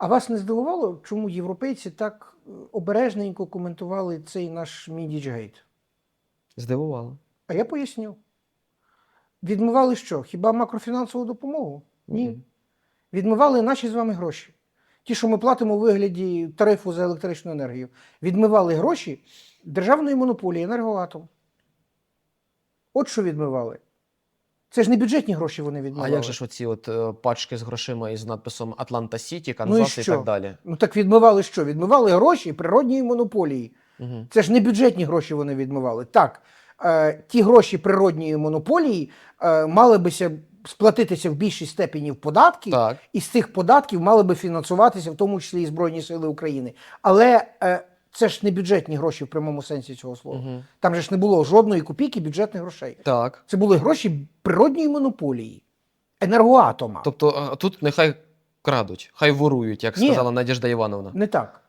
А вас не здивувало, чому європейці так е, обережненько коментували цей наш Мідічгейт? Здивувало. А я поясню. Відмивали що? Хіба макрофінансову допомогу? Ні. Мгм. Відмивали наші з вами гроші. Ті, що ми платимо у вигляді тарифу за електричну енергію. Відмивали гроші державної монополії енергоатом. От що відмивали. Це ж не бюджетні гроші вони А відмивали. як же ж оці от е, пачки з грошима із надписом Атланта Сіті, Ну і Канзас і що? так далі? Ну так відмивали що? Відмивали гроші природньої монополії. Угу. Це ж не бюджетні гроші вони відмивали. Так, е, ті гроші природньої монополії е, мали бися сплатитися в більшій степені в податки, Так. і з цих податків мали би фінансуватися, в тому числі і Збройні Сили України. Але е, це ж не бюджетні гроші в прямому сенсі цього слова. Угу. Там же ж не було жодної копійки бюджетних грошей. Так. Це були гроші природньої монополії, енергоатома. Тобто а, тут нехай крадуть, хай ворують, як Ні. сказала Надіжда Івановна. Не так.